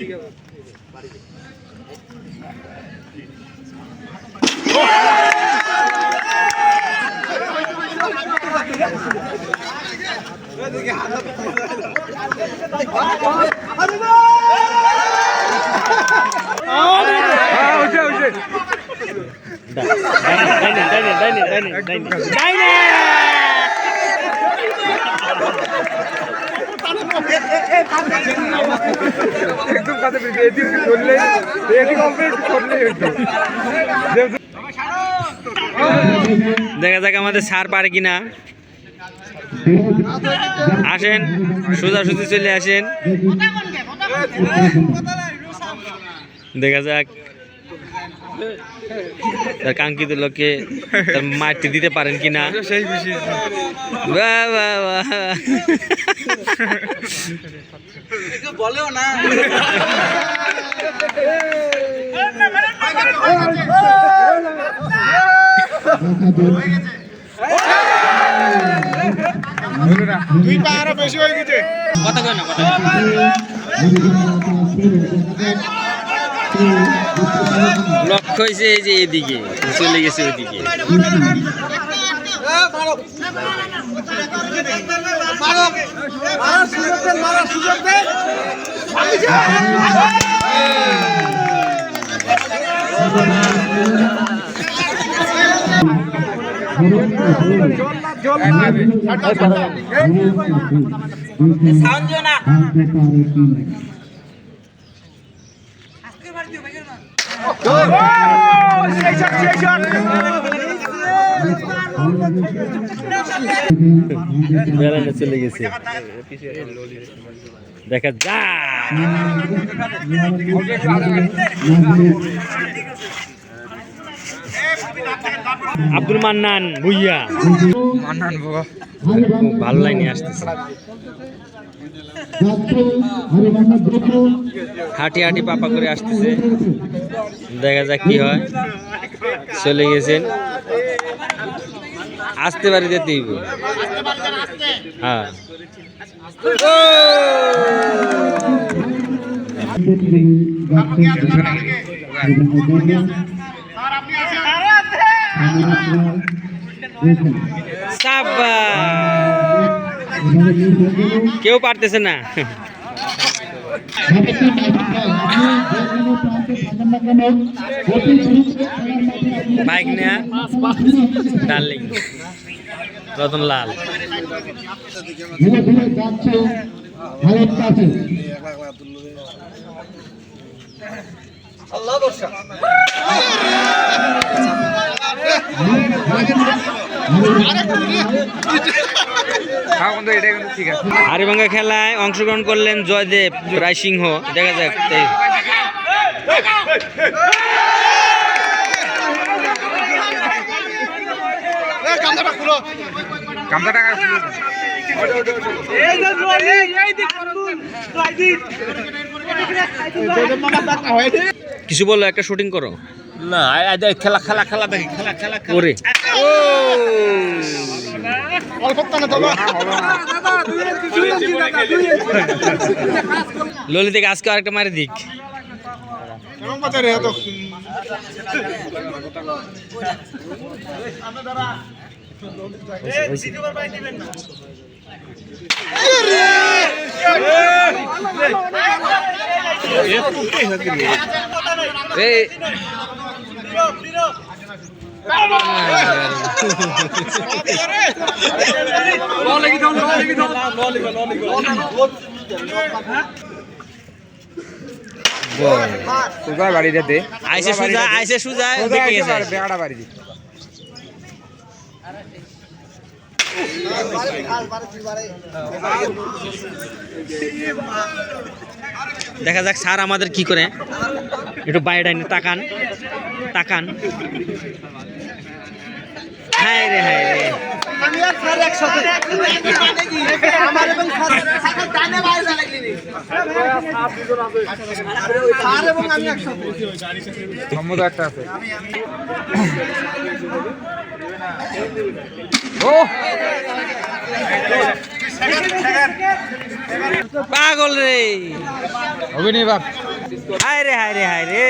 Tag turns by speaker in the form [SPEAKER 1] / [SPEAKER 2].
[SPEAKER 1] Dine!
[SPEAKER 2] দেখা যাক আমাদের সার পারে কিনা। আসেন সোজাসুজি চলে আসেন। দেখা যাক। তার কাঙ্ক্ষিত লোককে তার মাটি দিতে পারেন কিনা
[SPEAKER 1] সেই খুশি
[SPEAKER 2] বাহ বাহ বাহ
[SPEAKER 1] দুই পা আরও বেশি হয়ে গেছে
[SPEAKER 2] কথা কয় না কথা না। লক্ষ্য হয়েছে এই যে এদিকে চলে গেছে ওইদিকে চলে গেছে দেখা যা আব্দুল মান্নান ভুইয়া।
[SPEAKER 1] মান্নান
[SPEAKER 2] ভালো লাইনে আসতেছে। হাঁটি হাঁটি পাপা করে আসতেছে। দেখা যাক কি হয়। চলে গেছেন। আসতে পারি যেতে হ্যাঁ। সাবাস। কেউ পারতেছে না। বাইক নেয়া। ডার্লিং। রতন লাল।
[SPEAKER 3] ধীরে যাচ্ছে
[SPEAKER 2] হারিভাঙ্গা খেলায় অংশগ্রহণ করলেন জয়দেব রায়সিংহ দেখা যাক কিছু বলল একটা শুটিং করো।
[SPEAKER 4] না খেলা খেলা খেলা দেখি খেলা খেলা
[SPEAKER 2] ওরে। ললিতকে আজকে আরেকটা মারি দিক। এই
[SPEAKER 1] কোথায় বাড়ি যেতে
[SPEAKER 2] আইসে সুজা আইসে সুজা, দেখে
[SPEAKER 1] বেড়া বাড়ি
[SPEAKER 2] দেখা যাক স্যার আমাদের কি করে। একটু বাইরে তাকান তাকান। হায় রে হায় রে।
[SPEAKER 1] সম্মত একটা আছে। ও!
[SPEAKER 2] পাগল রে।
[SPEAKER 1] অভিনয় বাপ
[SPEAKER 2] হায় রে হায় রে হায় রে।